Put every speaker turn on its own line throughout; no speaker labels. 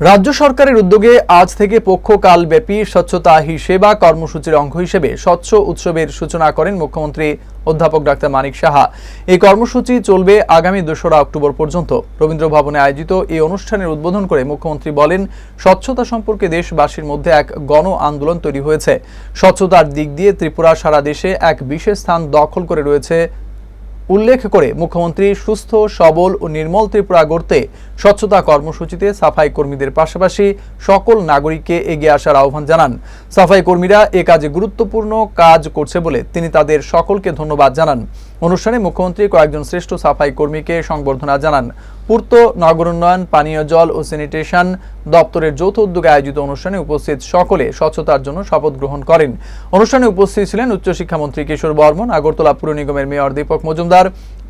রাজ্য সরকারের উদ্যোগে আজ থেকে পক্ষকালব্যাপী স্বচ্ছতা হি সেবা কর্মসূচির অঙ্গ হিসেবে স্বচ্ছ উৎসবের সূচনা করেন মুখ্যমন্ত্রী অধ্যাপক ডাক্তার মানিক সাহা। এই কর্মসূচি চলবে আগামী দোসরা অক্টোবর পর্যন্ত। রবীন্দ্র ভবনে আয়োজিত এই অনুষ্ঠানের উদ্বোধন করে মুখ্যমন্ত্রী বলেন, স্বচ্ছতা সম্পর্কে দেশবাসীর মধ্যে এক গণ আন্দোলন তৈরি হয়েছে। স্বচ্ছতার দিক দিয়ে ত্রিপুরা সারা দেশে এক বিশেষ স্থান দখল করে রয়েছে উল্লেখ করে মুখ্যমন্ত্রী সুস্থ, সবল ও নির্মল ত্রিপুরা গড়তে স্বচ্ছতা কর্মসূচিতে সাফাই কর্মীদের পাশাপাশি সকল নাগরিককে এগিয়ে আসার আহ্বান জানান। সাফাই কর্মীরা এ কাজে গুরুত্বপূর্ণ কাজ করছে বলে তিনি তাদের সকলকে ধন্যবাদ জানান। অনুষ্ঠানে মুখ্যমন্ত্রী কয়েকজন শ্রেষ্ঠ সাফাই কর্মীকে সংবর্ধনা জানান। পূর্ত নগর উন্নয়ন, পানীয় জল ও স্যানিটেশন দপ্তরের যৌথ উদ্যোগে আয়োজিত অনুষ্ঠানে উপস্থিত সকলে স্বচ্ছতার জন্য শপথ গ্রহণ করেন। অনুষ্ঠানে উপস্থিত ছিলেন উচ্চশিক্ষামন্ত্রী কিশোর বর্মন, আগরতলা পুর নিগমের মেয়র দীপক মজুমদার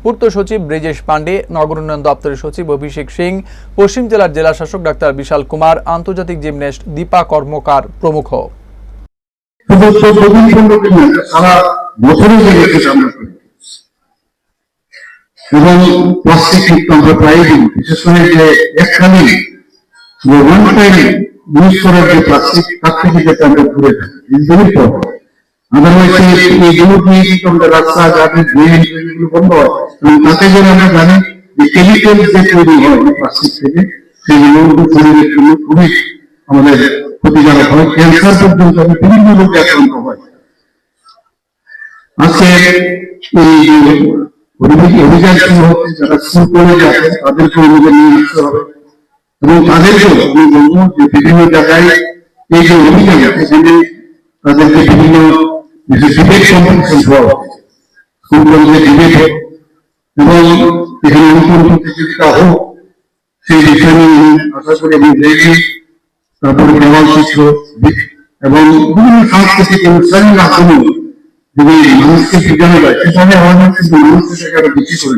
পূর্ত সচিব ব্রিজেশ পাণ্ডে, নগর উন্নয়ন দপ্তরের সচিব অভিষেক সিং, পশ্চিম জেলার জেলা শাসক ডাক্তার বিশাল কুমার, আন্তর্জাতিক জিমনেস্ট দীপা কর্মকার প্রমুখ।
এবং প্লাস্টিক যে একখানি, যে ওয়ান টাইম ইউজ করার যে প্লাস্টিক তার আদারওয়াইজ এইগুলো দিয়ে কিন্তু আমরা রাস্তাঘাটে ড্রেন এগুলো বন্ধ হয়। এবং তাতে করে আমরা জানি যে কেমিক্যাল যে তৈরি হয় প্লাস্টিক থেকে সেগুলো শরীরের জন্য খুবই আমাদের ক্ষতিকারক হয়। ক্যান্সার পর্যন্ত বিভিন্ন রোগে আক্রান্ত হয়। আজকে এই অভিযান- অভিযান শুরু হচ্ছে যারা স্কুল কলেজ আছে তাদেরকে অভিযান নিয়ে আসতে হবে। এবং তাদেরকেও আমি বলব যে বিভিন্ন জায়গায় এই যে অভিযান তাদেরকে বিভিন্ন ডিবেট কম্পিটিশন হওয়া উচিত। স্কুল কলেজে ডিবেট হোক এবং এখানে নতুন প্রতিযোগিতা হোক সেই বিষয়ে আশা করি আমি দেখি তারপরে দেওয়াল চিত্র এবং বিভিন্ন সাংস্কৃতিক অনুষ্ঠানের মাধ্যমে যদি মানুষকে শেখানো যায় সেখানে আমাদের কিন্তু মানুষকে সেখানে বিক্রি করে